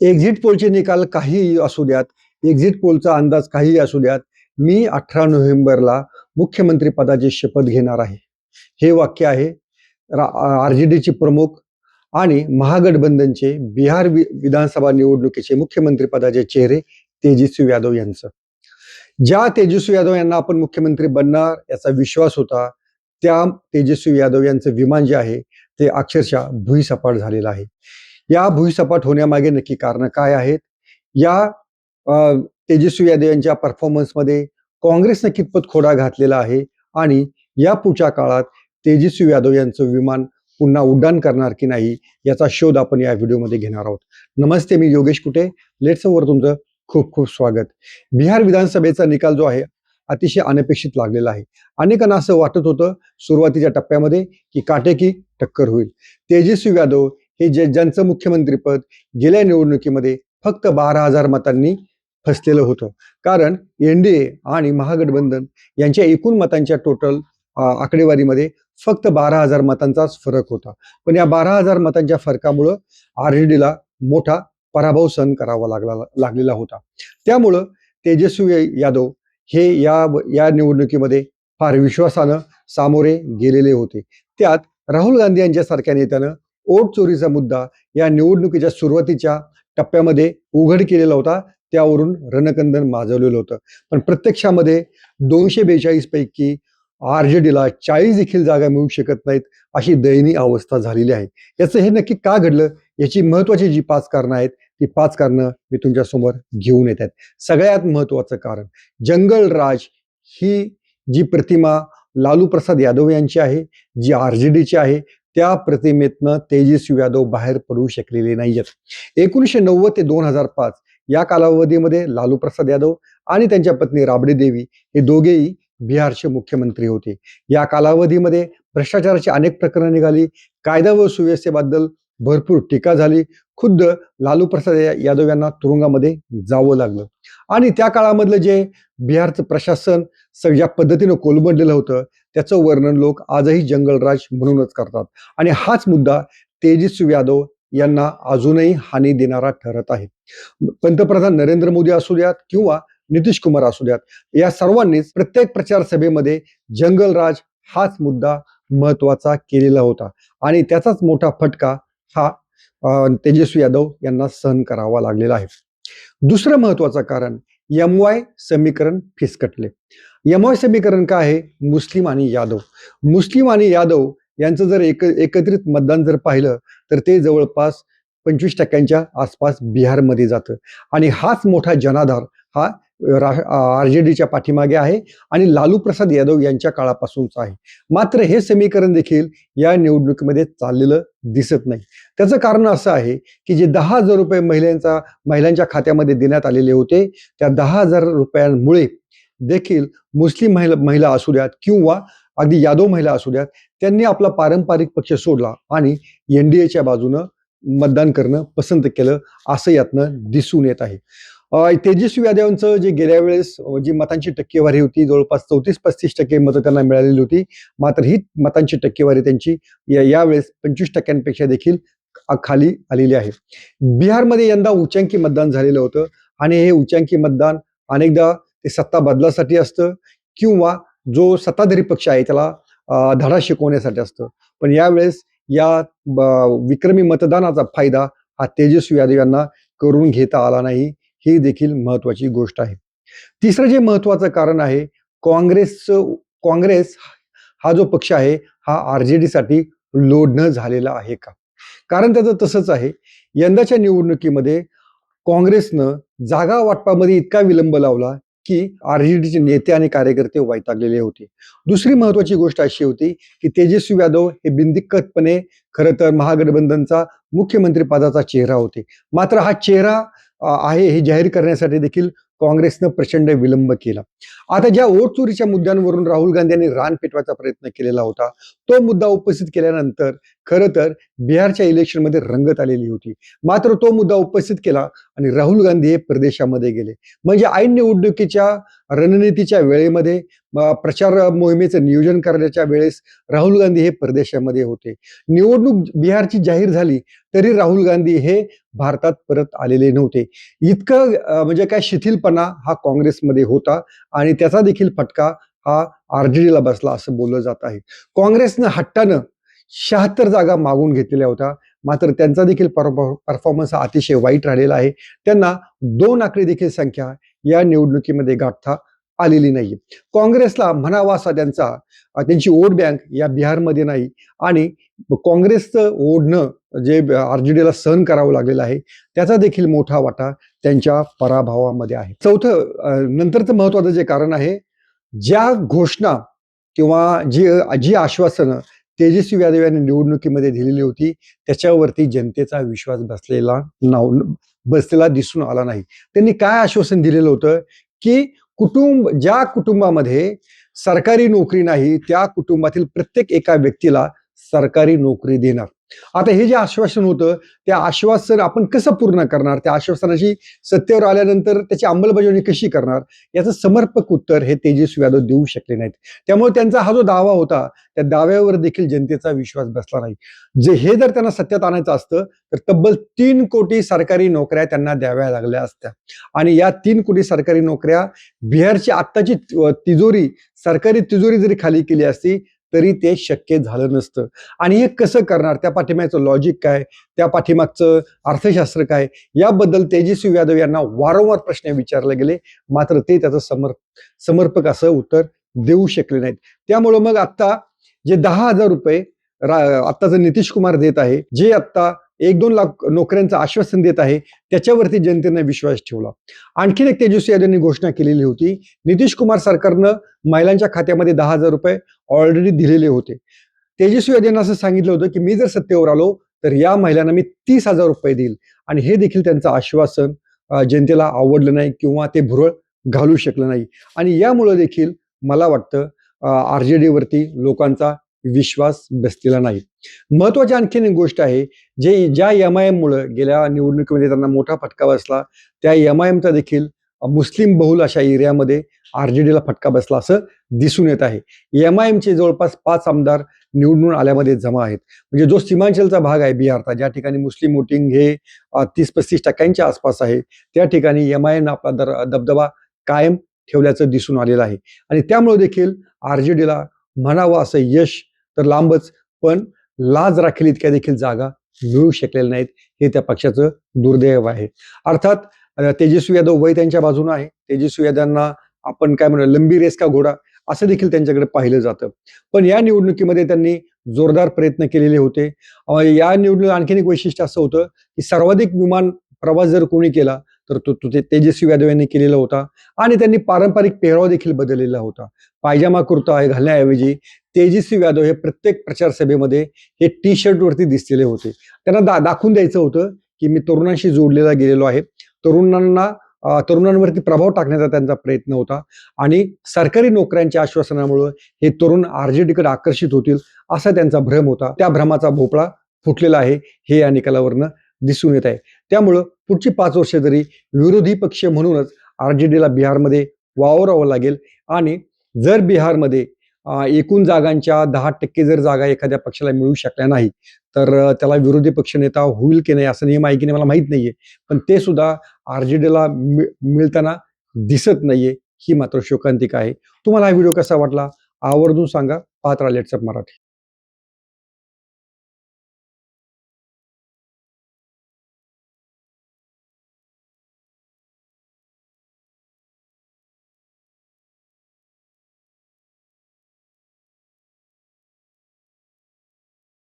Exit पोलचे निकाल काहीही असू द्यात. एक्झिट पोलचा अंदाज काहीही असू द्यात. मी अठरा नोव्हेंबरला मुख्यमंत्री पदाची शपथ घेणार आहे. हे वाक्य आहे. आर जे डीचे प्रमुख आणि महागठबंधनचे बिहार वि विधानसभा निवडणुकीचे मुख्यमंत्री पदाचे चेहरे तेजस्वी यादव यांचं. ज्या तेजस्वी यादव यांना आपण मुख्यमंत्री बनणार याचा विश्वास होता त्या तेजस्वी यादव यांचं विमान जे आहे ते अक्षरशः भुईसपाट झालेलं आहे. या भुईसपाट होण्यामागे नक्की कारण काय आहेत? या तेजस्वी यादव यांच्या परफॉर्मन्समध्ये काँग्रेसनं कितपत खोडा घातलेला आहे? आणि या पुढच्या काळात तेजस्वी यादव यांचं विमान पुन्हा उड्डाण करणार की नाही याचा शोध आपण या व्हिडिओमध्ये घेणार आहोत. नमस्ते मी योगेश कुटे. लेट्सवर तुमचं खूप खूप स्वागत. बिहार विधानसभेचा निकाल जो आहे अतिशय अनपेक्षित लागलेला आहे. अनेकांना असं वाटत होतं सुरुवातीच्या टप्प्यामध्ये की काटेकी टक्कर होईल. तेजस्वी यादव हे जे ज्यांचं मुख्यमंत्रीपद गेल्या निवडणुकीमध्ये फक्त बारा हजार मतांनी फसलेलं होतं. कारण एनडीए आणि महागठबंधन यांच्या एकूण मतांच्या टोटल आकडेवारीमध्ये फक्त बारा हजार मतांचाच फरक होता. पण या बारा हजार मतांच्या फरकामुळं आर डीला मोठा पराभव सहन करावा लागला लागलेला होता. त्यामुळं तेजस्वी यादव हे या या निवडणुकीमध्ये फार विश्वासानं सामोरे गेलेले होते. त्यात राहुल गांधी यांच्यासारख्या नेत्यानं ओट चोरीचा मुद्दा या निवडणुकीच्या सुरुवातीच्या टप्प्यामध्ये उघड केलेला होता. त्यावरून रणकंदन माजवलेलं होतं. पण प्रत्यक्षामध्ये दोनशे बेचाळीस पैकी आर जे डीला चाळीस देखील जागा मिळू शकत नाहीत अशी दयनीय अवस्था झालेली आहे. याचं हे नक्की का घडलं? याची महत्वाची जी पाच कारणं आहेत ती पाच कारणं मी तुमच्यासमोर घेऊन येत आहेत. सगळ्यात महत्वाचं कारण जंगल राज ही जी प्रतिमा लालू प्रसाद यादव यांची आहे जी आर जे डीची आहे त्या प्रतिमेतनं तेजस्वी यादव बाहेर पडू शकलेले नाहीयेत. एकोणीसशे नव्वद ते दोन हजार पाच या कालावधीमध्ये लालू प्रसाद यादव आणि त्यांच्या पत्नी राबडी देवी हे दोघेही बिहारचे मुख्यमंत्री होते. या कालावधीमध्ये भ्रष्टाचाराची अनेक प्रकरणं निघाली. कायदा व सुव्यवस्थेबद्दल भरपूर टीका झाली. खुद्द लालू प्रसाद यादव यांना तुरुंगामध्ये जावं लागलं. आणि त्या काळामधलं जे बिहारचं प्रशासन ज्या पद्धतीनं कोलमडलेलं होतं त्याचं वर्णन लोक आजही जंगलराज म्हणूनच करतात. आणि हाच मुद्दा तेजस्वी यादव यांना अजूनही हानी देणारा ठरत आहे. पंतप्रधान नरेंद्र मोदी असू द्यात किंवा नितीश कुमार असू द्यात या सर्वांनीच प्रत्येक प्रचार सभेमध्ये जंगलराज हाच मुद्दा महत्त्वाचा केलेला होता. आणि त्याचाच मोठा फटका हा तेजस्वी यादव यांना सहन करावा लागलेला आहे. दुसरं महत्वाचं कारण एम वाय समीकरण फिसकटले. यमय समीकरण काय आहे? मुस्लिम आणि यादव. मुस्लिम आणि यादव यांचं जर एक एकत्रित मतदान जर पाहिलं तर ते जवळपास पंचवीस टक्क्यांच्या आसपास बिहारमध्ये जातं. आणि हाच मोठा जनाधार हा आर जे डीच्या पाठीमागे आहे आणि लालू प्रसाद यादव यांच्या काळापासूनचा आहे. मात्र हे समीकरण देखील या निवडणुकीमध्ये चाललेलं दिसत नाही. त्याचं कारण असं आहे की जे दहा हजार रुपये महिलांचा महिलांच्या खात्यामध्ये देण्यात आलेले होते त्या दहा हजार रुपयांमुळे देखील मुस्लिम महिला महिला असू द्यात किंवा अगदी यादव महिला असू द्यात त्यांनी आपला पारंपरिक पक्ष सोडला आणि एन डी एच्या बाजूनं मतदान करणं पसंत केलं असं यातनं दिसून येत आहे. तेजस्वी यादवांचं जे गेल्या वेळेस जी मतांची टक्केवारी होती जवळपास चौतीस पस्तीस टक्के मतं त्यांना मिळालेली होती मात्र ही मतांची टक्केवारी त्यांची या यावेळेस पंचवीस टक्क्यांपेक्षा देखील खाली आलेली आहे. बिहारमध्ये यंदा उच्चांकी मतदान झालेलं होतं आणि हे उच्चांकी मतदान अनेकदा ते सत्ता बदलासाठी असतं किंवा जो सत्ताधारी पक्ष आहे त्याला धडा शिकवण्यासाठी असतं. पण यावेळेस या विक्रमी मतदानाचा फायदा हा तेजस्वी यादव यांना करून घेता आला नाही ही देखील महत्वाची गोष्ट आहे. तिसरं जे महत्वाचं कारण आहे काँग्रेसचं काँग्रेस हा जो पक्ष आहे हा आर जे डीसाठी लोढणं झालेला आहे का? कारण त्याचं तसंच आहे यंदाच्या निवडणुकीमध्ये काँग्रेसनं जागा वाटपामध्ये इतका विलंब लावला की आरजेडीचे नेते आणि कार्यकर्ते वैतागलेले होते. दुसरी महत्वाची गोष्ट अशी होती की तेजस्वी यादव हे बिनदिक्कतपणे खरं तर महागठबंधनचा मुख्यमंत्री पदाचा चेहरा होते. मात्र हा चेहरा आहे हे जाहीर करण्यासाठी देखील काँग्रेसनं प्रचंड विलंब केला. आता ज्या वोट चोरीच्या मुद्द्यांवरून राहुल गांधी यांनी रान पेटवायचा प्रयत्न केलेला होता तो मुद्दा उपस्थित केल्यानंतर खरं तर बिहारच्या इलेक्शनमध्ये रंगत आलेली होती. मात्र तो मुद्दा उपस्थित केला आणि राहुल गांधी हे प्रदेशामध्ये गेले. म्हणजे ऐन निवडणुकीच्या रणनीतीच्या वेळेमध्ये प्रचार मोहिमेचं नियोजन करण्याच्या वेळेस राहुल गांधी हे प्रदेशामध्ये होते. निवडणूक बिहारची जाहीर झाली तरी राहुल गांधी हे भारतात परत आलेले नव्हते. इतकं म्हणजे काय शिथिलपणा हा काँग्रेसमध्ये होता आणि त्याचा देखील फटका हा आरजेडीला बसला असं बोललं जात आहे. काँग्रेसनं हट्टानं शहात्तर जागा मागून घेतलेल्या होत्या. मात्र त्यांचा देखील परफॉर्मन्स हा अतिशय वाईट राहिलेला आहे. त्यांना दोन आकडी देखील संख्या या निवडणुकीमध्ये गाठता आलेली नाही काँग्रेसला म्हणावा असा त्यांचा त्यांची वोट बँक या बिहारमध्ये नाही आणि काँग्रेसचं ओढणं जे आरजेडीला सहन करावं लागलेलं आहे त्याचा देखील मोठा वाटा त्यांच्या पराभवामध्ये आहे. चौथं नंतरचं महत्वाचं जे कारण आहे ज्या घोषणा किंवा जी जी आश्वासनं तेजस्वी यादव यांनी निवडणुकीमध्ये दिलेली होती त्याच्यावरती जनतेचा विश्वास बसलेला नाव बसलेला दिसून आला नाही. त्यांनी काय आश्वासन दिलेलं होतं की कुटुंब ज्या कुटुंबामध्ये सरकारी नोकरी नाही त्या कुटुंबातील प्रत्येक एका व्यक्तीला सरकारी नोकरी देणार. आता हे जे आश्वासन होतं ते आश्वासन आपण कसं पूर्ण करणार? त्या आश्वासनाची सत्तेवर आल्यानंतर त्याची अंमलबजावणी कशी करणार? याचं समर्पक उत्तर हे तेजस्वी यादव देऊ शकले नाहीत. त्यामुळे त्यांचा हा जो दावा होता त्या दाव्यावर देखील जनतेचा विश्वास बसला नाही. जे हे जर त्यांना सत्यात आणायचं असतं तर तब्बल तीन कोटी सरकारी नोकऱ्या त्यांना द्याव्या लागल्या असत्या. आणि या तीन कोटी सरकारी नोकऱ्या बिहारची आत्ताची तिजोरी सरकारी तिजोरी जरी खाली केली असती तरी ते शक्य झालं नसतं. आणि हे कसं करणार? त्या पाठीमागचं लॉजिक काय? त्या पाठीमागचं अर्थशास्त्र काय? याबद्दल तेजस्वी यादव यांना वारंवार प्रश्न विचारले गेले. मात्र ते त्याचं समर्प समर्पक असं उत्तर देऊ शकले नाहीत. त्यामुळं मग आत्ता जे दहा हजार रुपये रा- आत्ताचं नितीश कुमार देत आहे जे आत्ता एक दोन लाख नोकऱ्यांचं आश्वासन देत आहे त्याच्यावरती जनतेने विश्वास ठेवला. आणखीन एक तेजस्वी यादव यांनी घोषणा केलेली होती. नितीश कुमार सरकारनं महिलांच्या खात्यामध्ये दहा हजार रुपये ऑलरेडी दिलेले होते. तेजस्वी यादव असं सांगितलं होतं की मी जर सत्तेवर आलो तर या महिलांना मी तीस हजार रुपये देईल. आणि हे देखील त्यांचं आश्वासन जनतेला आवडलं नाही किंवा ते भुरळ घालू शकलं नाही. आणि यामुळं देखील मला वाटतं आर जे डीवरती लोकांचा विश्वास बसलेला नाही. महत्वाची आणखीन एक गोष्ट आहे जे ज्या एम आय एममुळं गेल्या निवडणुकीमध्ये त्यांना मोठा फटका बसला त्या एम आय एमचा देखील मुस्लिम बहुल अशा एरियामध्ये आर जे डीला फटका बसला असं दिसून येत आहे. एम आय एमचे जवळपास पाच आमदार निवडून आल्यामध्ये जमा आहेत. म्हणजे जो सीमांचलचा भाग आहे बिहारचा ज्या ठिकाणी मुस्लिम वोटिंग हे तीस पस्तीस टक्क्यांच्या आसपास आहे त्या ठिकाणी एम आय एन आपला दर दबदबा कायम ठेवल्याचं दिसून आलेलं आहे. आणि त्यामुळे देखील आर जे डीला म्हणावं असं यश तर लांबच पण लाज राखेल इतक्या देखील जागा मिळू शकलेल्या नाहीत हे त्या पक्षाचं दुर्दैव आहे. अर्थात तेजस्वी यादव वय त्यांच्या बाजूने आहे. तेजस्वी यादवांना आपण काय म्हणू लंबी रेस का घोडा? असं देखील त्यांच्याकडे पाहिलं जातं. पण या निवडणुकीमध्ये त्यांनी जोरदार प्रयत्न केलेले होते. या निवडणूक आणखीन एक वैशिष्ट्य असं होतं की सर्वाधिक विमान प्रवास जर कोणी केला तर तो तो ते तेजस्वी यादव यांनी केलेला होता. आणि त्यांनी पारंपरिक पेहराव देखील बदललेला होता. पायजामा कुर्ता हे घालण्याऐवजी तेजस्वी यादव हे प्रत्येक प्रचार सभेमध्ये हे टी शर्ट वरती दिसलेले होते. त्यांना दा दाखवून द्यायचं होतं की मी तरुणांशी जोडलेला गेलेलो आहे. तरुणांना तरुणांवरती प्रभाव टाकण्याचा त्यांचा प्रयत्न होता. आणि सरकारी नोकऱ्यांच्या आश्वासनामुळे हे तरुण आरजेडीकडे आकर्षित होतील असा त्यांचा भ्रम होता. त्या भ्रमाचा भोपळा फुटलेला आहे हे या निकालावरनं दिसून येत आहे. त्यामुळं पुढची पाच वर्ष जरी विरोधी पक्ष म्हणूनच आरजेडीला बिहारमध्ये वावरावं लागेल आणि जर बिहारमध्ये एकूण जागांच्या दहा टक्के जर जागा एखाद्या पक्षाला मिळू शकल्या नाही तर त्याला विरोधी पक्षनेता होईल की नाही असं नियम आहे की नाही मला माहीत नाहीये. पण ते सुद्धा आरजेडीला मिळताना दिसत नाहीये ही मात्र शोकांतिका आहे. तुम्हाला हा व्हिडिओ कसा वाटला? आवर्जून सांगा. पात्र लेट्सअप मराठी.